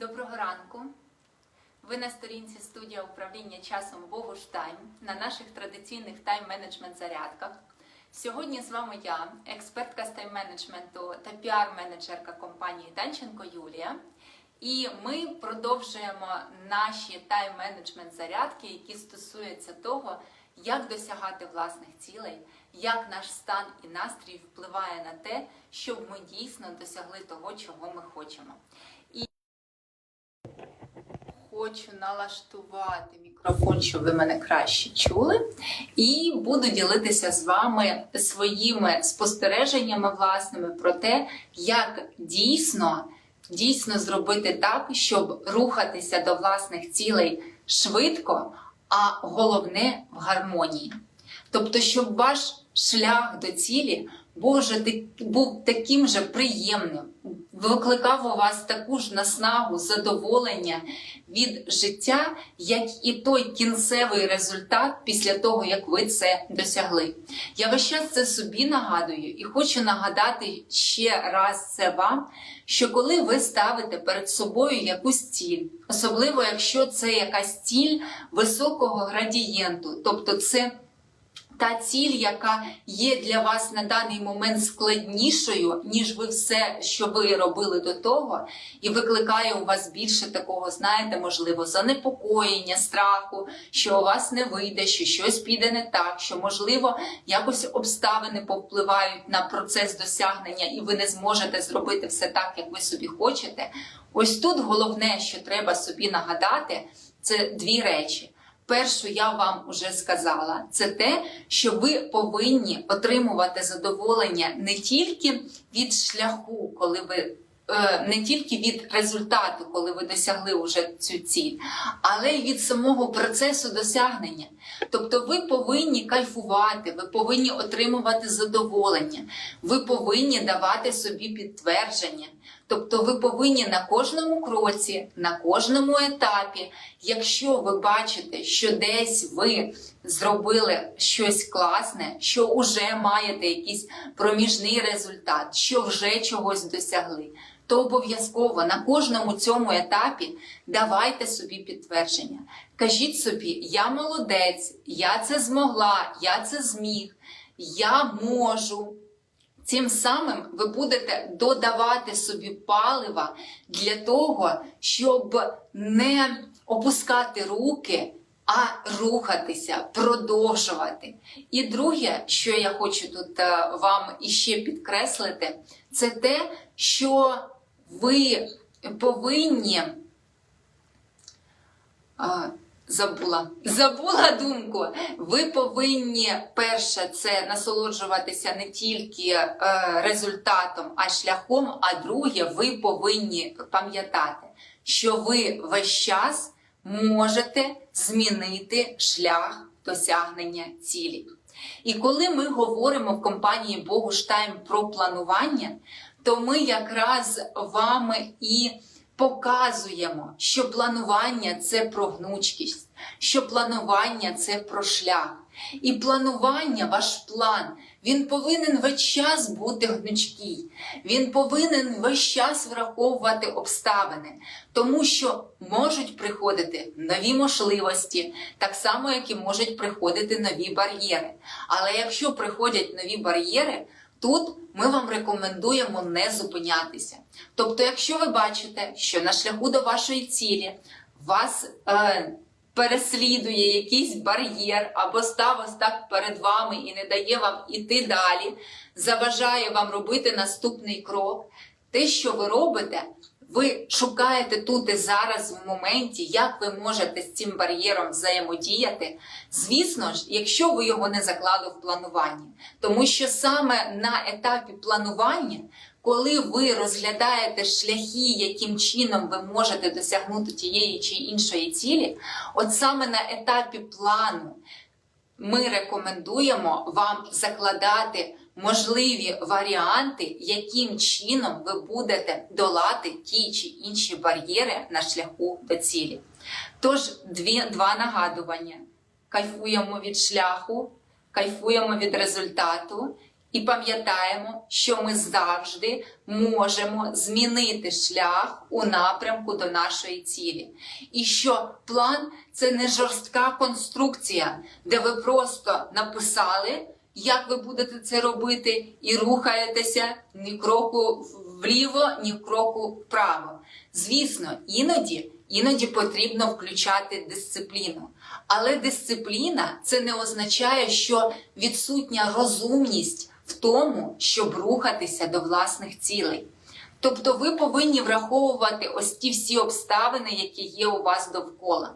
Доброго ранку. Ви на сторінці студія управління часом Богуш Тайм на наших традиційних тайм-менеджмент зарядках. Сьогодні з вами я, експертка з тайм-менеджменту та піар-менеджерка компанії Данченко Юлія. І ми продовжуємо наші тайм-менеджмент зарядки, які стосуються того, як досягати власних цілей, як наш стан і настрій впливає на те, щоб ми дійсно досягли того, чого ми хочемо. Хочу налаштувати мікрофон, щоб ви мене краще чули, і буду ділитися з вами своїми спостереженнями власними про те, як дійсно, дійсно зробити так, щоб рухатися до власних цілей швидко, а головне в гармонії. Тобто, щоб ваш шлях до цілі Боже, ти був таким же приємним, викликав у вас таку ж наснагу, задоволення від життя, як і той кінцевий результат після того, як ви це досягли. Я весь час це собі нагадую і хочу нагадати ще раз це вам, що коли ви ставите перед собою якусь ціль, особливо якщо це якась ціль високого градієнту, тобто це та ціль, яка є для вас на даний момент складнішою, ніж ви все, що ви робили до того, і викликає у вас більше такого, знаєте, можливо, занепокоєння, страху, що у вас не вийде, що щось піде не так, що, можливо, якось обставини повпливають на процес досягнення, і ви не зможете зробити все так, як ви собі хочете. Ось тут головне, що треба собі нагадати, це дві речі. Першу я вам уже сказала, це те, що ви повинні отримувати задоволення не тільки від шляху, коли ви е, не тільки від результату, коли ви досягли вже цю ціль, але й від самого процесу досягнення. Тобто ви повинні кайфувати, ви повинні отримувати задоволення, ви повинні давати собі підтвердження. Тобто ви повинні на кожному кроці, на кожному етапі, якщо ви бачите, що десь ви зробили щось класне, що вже маєте якийсь проміжний результат, що вже чогось досягли, то обов'язково на кожному цьому етапі давайте собі підтвердження. Кажіть собі, я молодець, я це змогла, я це зміг, я можу. Цим самим ви будете додавати собі палива для того, щоб не опускати руки, а рухатися, продовжувати. І друге, що я хочу тут е, вам іще підкреслити, це те, що ви повинні. Забула, забула думку. Ви повинні перше це насолоджуватися не тільки е, результатом, а шляхом. А друге, ви повинні пам'ятати, що ви весь час можете змінити шлях досягнення цілі. І коли ми говоримо в компанії Богуштайм про планування, то ми якраз вами і показуємо, що планування це про гнучкість, що планування це про шлях. І планування, ваш план, він повинен весь час бути гнучкий. Він повинен весь час враховувати обставини, тому що можуть приходити нові можливості, так само, як і можуть приходити нові бар'єри. Але якщо приходять нові бар'єри, Тут ми вам рекомендуємо не зупинятися. Тобто, якщо ви бачите, що на шляху до вашої цілі вас е, переслідує якийсь бар'єр або став ось так перед вами і не дає вам іти далі, заважає вам робити наступний крок, те, що ви робите, ви шукаєте тут і зараз в моменті, як ви можете з цим бар'єром взаємодіяти. Звісно ж, якщо ви його не заклали в плануванні. Тому що саме на етапі планування, коли ви розглядаєте шляхи, яким чином ви можете досягнути тієї чи іншої цілі, от саме на етапі плану ми рекомендуємо вам закладати можливі варіанти, яким чином ви будете долати ті чи інші бар'єри на шляху до цілі. Тож, дві, два нагадування: кайфуємо від шляху, кайфуємо від результату І пам'ятаємо, що ми завжди можемо змінити шлях у напрямку до нашої цілі. І що план це не жорстка конструкція, де ви просто написали, як ви будете це робити, і рухаєтеся ні кроку вліво, ні кроку вправо. Звісно, іноді. Іноді потрібно включати дисципліну. Але дисципліна це не означає, що відсутня розумність в тому, щоб рухатися до власних цілей. Тобто ви повинні враховувати ось ті всі обставини, які є у вас довкола.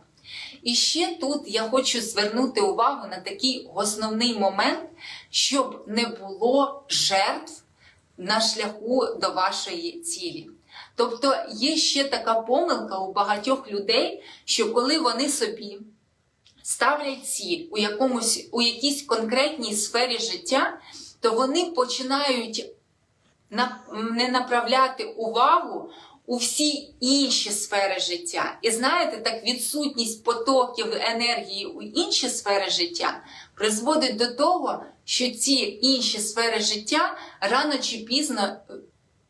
І ще тут я хочу звернути увагу на такий основний момент, щоб не було жертв на шляху до вашої цілі. Тобто є ще така помилка у багатьох людей, що коли вони собі ставлять ціль у якомусь у якійсь конкретній сфері життя, то вони починають на, не направляти увагу у всі інші сфери життя. І знаєте, так відсутність потоків енергії у інші сфери життя призводить до того, що ці інші сфери життя рано чи пізно е,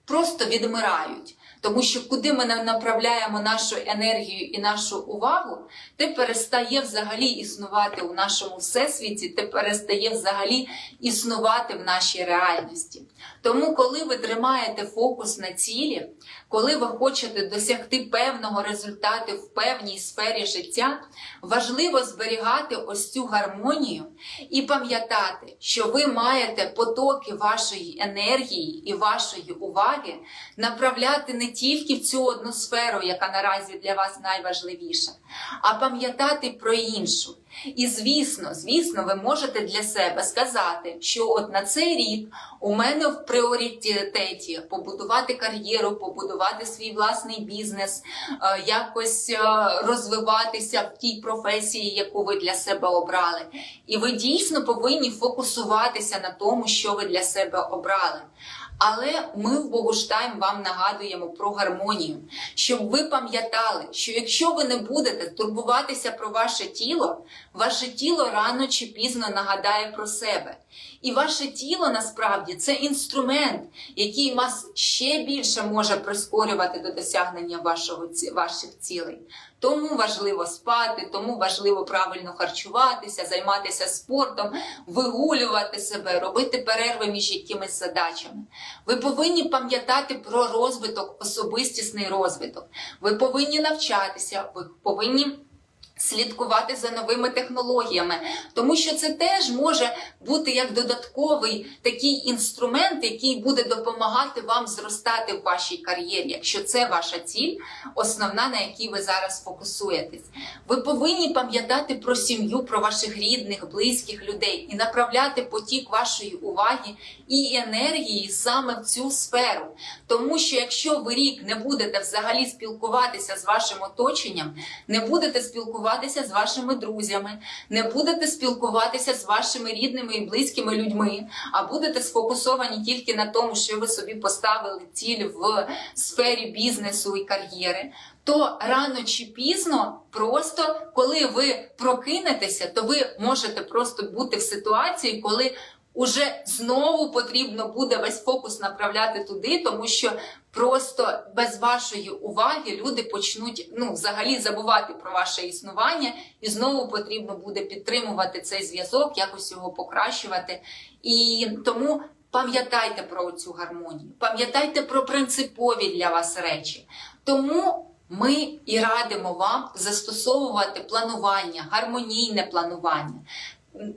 просто відмирають. Тому що куди ми направляємо нашу енергію і нашу увагу, те перестає взагалі існувати у нашому всесвіті, те перестає взагалі існувати в нашій реальності. Тому, коли ви тримаєте фокус на цілі, коли ви хочете досягти певного результату в певній сфері життя, важливо зберігати ось цю гармонію і пам'ятати, що ви маєте потоки вашої енергії і вашої уваги направляти не тільки в цю одну сферу, яка наразі для вас найважливіша, а пам'ятати про іншу. І звісно, звісно, ви можете для себе сказати, що от на цей рік у мене в пріоритеті побудувати кар'єру, побудувати свій власний бізнес, е, якось е, розвиватися в тій професії, яку ви для себе обрали. І ви дійсно повинні фокусуватися на тому, що ви для себе обрали. Але ми в Богуштайм вам нагадуємо про гармонію, щоб ви пам'ятали, що якщо ви не будете турбуватися про ваше тіло, ваше тіло рано чи пізно нагадає про себе. І ваше тіло насправді це інструмент, який вас ще більше може прискорювати до досягнення вашого, ваших цілей. Тому важливо спати, тому важливо правильно харчуватися, займатися спортом, вигулювати себе, робити перерви між якимись задачами. Ви повинні пам'ятати про розвиток, особистісний розвиток. Ви повинні навчатися, ви повинні. Слідкувати за новими технологіями, тому що це теж може бути як додатковий такий інструмент, який буде допомагати вам зростати в вашій кар'єрі, якщо це ваша ціль, основна на якій ви зараз фокусуєтесь. Ви повинні пам'ятати про сім'ю, про ваших рідних, близьких людей і направляти потік вашої уваги і енергії саме в цю сферу. Тому що якщо ви рік не будете взагалі спілкуватися з вашим оточенням, не будете спілкуватися спілкуватися з вашими друзями, не будете спілкуватися з вашими рідними і близькими людьми, а будете сфокусовані тільки на тому, що ви собі поставили ціль в сфері бізнесу і кар'єри. То рано чи пізно, просто коли ви прокинетеся, то ви можете просто бути в ситуації, коли уже знову потрібно буде весь фокус направляти туди, тому що просто без вашої уваги люди почнуть ну, взагалі забувати про ваше існування, і знову потрібно буде підтримувати цей зв'язок, якось його покращувати. І тому. Пам'ятайте про цю гармонію, пам'ятайте про принципові для вас речі. Тому ми і радимо вам застосовувати планування, гармонійне планування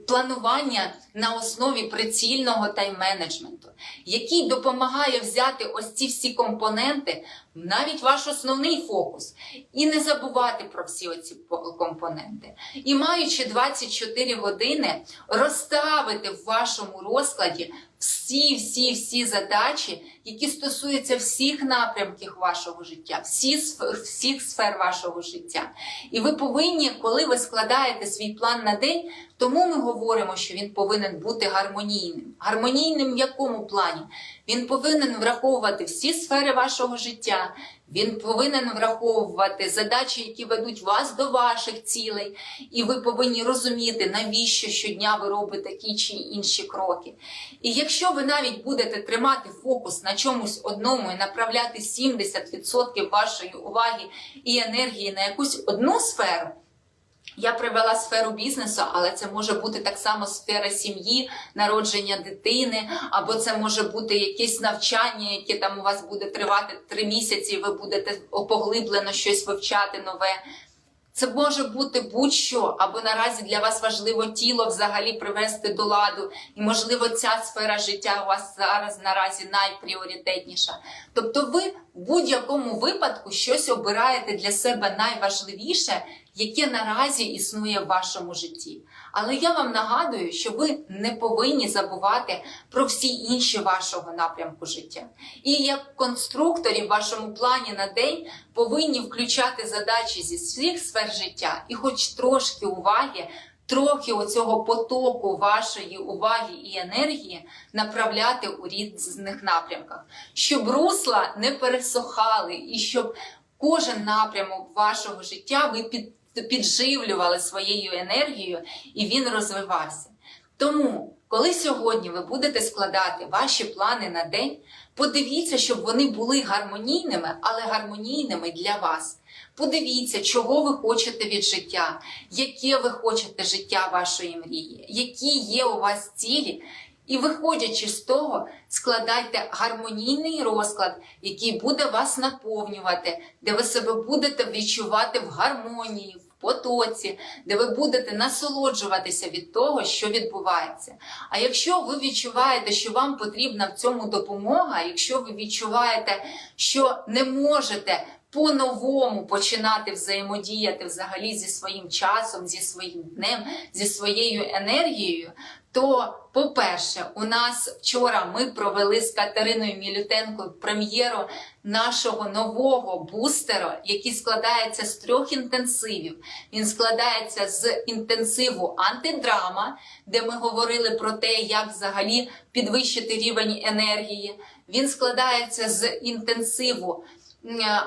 планування на основі прицільного тайм-менеджменту, який допомагає взяти ось ці всі компоненти, навіть ваш основний фокус, і не забувати про всі оці компоненти. І маючи 24 години, розставити в вашому розкладі всі-всі-всі задачі які стосуються всіх напрямків вашого життя, всі, всіх сфер вашого життя. І ви повинні, коли ви складаєте свій план на день, тому ми говоримо, що він повинен бути гармонійним. Гармонійним в якому плані? Він повинен враховувати всі сфери вашого життя. Він повинен враховувати задачі, які ведуть вас до ваших цілей, і ви повинні розуміти, навіщо щодня ви робите ті чи інші кроки. І якщо ви навіть будете тримати фокус на чомусь одному і направляти 70% вашої уваги і енергії на якусь одну сферу, я привела сферу бізнесу, але це може бути так само сфера сім'ї, народження дитини, або це може бути якесь навчання, яке там у вас буде тривати три місяці, і ви будете поглиблено щось вивчати нове. Це може бути будь-що, або наразі для вас важливо тіло взагалі привести до ладу, і можливо ця сфера життя у вас зараз наразі найпріоритетніша. Тобто, ви в будь-якому випадку щось обираєте для себе найважливіше, яке наразі існує в вашому житті. Але я вам нагадую, що ви не повинні забувати про всі інші вашого напрямку життя. І як конструкторі в вашому плані на день повинні включати задачі зі всіх сфер життя і хоч трошки уваги. Трохи оцього потоку вашої уваги і енергії направляти у різних напрямках, щоб русла не пересохали, і щоб кожен напрямок вашого життя ви під, підживлювали своєю енергією і він розвивався. Тому, коли сьогодні ви будете складати ваші плани на день, подивіться, щоб вони були гармонійними, але гармонійними для вас. Подивіться, чого ви хочете від життя, яке ви хочете життя вашої мрії, які є у вас цілі. І виходячи з того, складайте гармонійний розклад, який буде вас наповнювати, де ви себе будете відчувати в гармонії, в потоці, де ви будете насолоджуватися від того, що відбувається. А якщо ви відчуваєте, що вам потрібна в цьому допомога, якщо ви відчуваєте, що не можете по-новому починати взаємодіяти взагалі зі своїм часом, зі своїм днем, зі своєю енергією, то, по-перше, у нас вчора ми провели з Катериною Мілютенко прем'єру нашого нового бустера, який складається з трьох інтенсивів. Він складається з інтенсиву антидрама, де ми говорили про те, як взагалі підвищити рівень енергії. Він складається з інтенсиву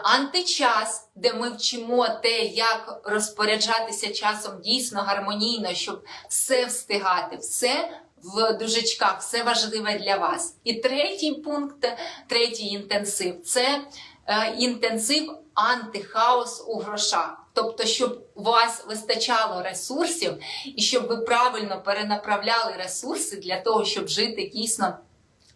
античас, де ми вчимо те, як розпоряджатися часом дійсно гармонійно, щоб все встигати, все в дужечках, все важливе для вас. І третій пункт, третій інтенсив це е, інтенсив антихаос у грошах. Тобто, щоб у вас вистачало ресурсів і щоб ви правильно перенаправляли ресурси для того, щоб жити дійсно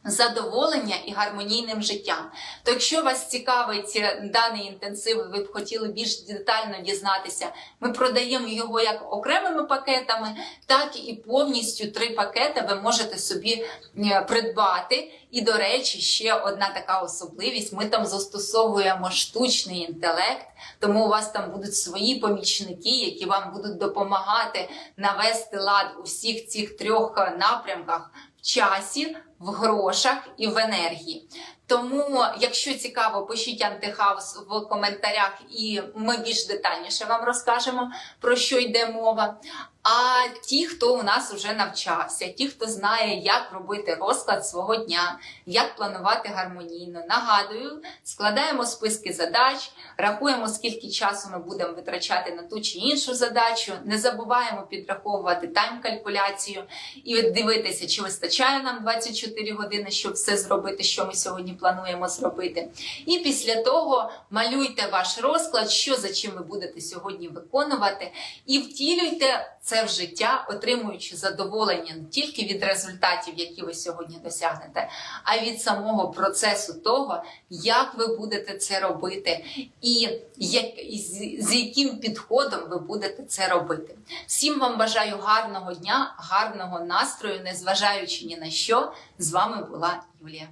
задоволення і гармонійним життям. То якщо вас цікавить е, даний інтенсив, ви б хотіли більш детально дізнатися, ми продаємо його як окремими пакетами, так і повністю три пакети ви можете собі е, придбати. І, до речі, ще одна така особливість: ми там застосовуємо штучний інтелект, тому у вас там будуть свої помічники, які вам будуть допомагати навести лад у всіх цих трьох е, напрямках в часі, в грошах і в енергії. Тому, якщо цікаво, пишіть антихаус в коментарях, і ми більш детальніше вам розкажемо про що йде мова. А ті, хто у нас вже навчався, ті, хто знає, як робити розклад свого дня, як планувати гармонійно, нагадую, складаємо списки задач, рахуємо, скільки часу ми будемо витрачати на ту чи іншу задачу. Не забуваємо підраховувати тайм-калькуляцію і дивитися, чи вистачає нам 24 години, щоб все зробити, що ми сьогодні плануємо зробити. І після того малюйте ваш розклад, що за чим ви будете сьогодні виконувати, і втілюйте це в життя, отримуючи задоволення не тільки від результатів, які ви сьогодні досягнете, а від самого процесу того, як ви будете це робити, і як, з яким підходом ви будете це робити. Всім вам бажаю гарного дня, гарного настрою, незважаючи ні на що. З вами була Юлія.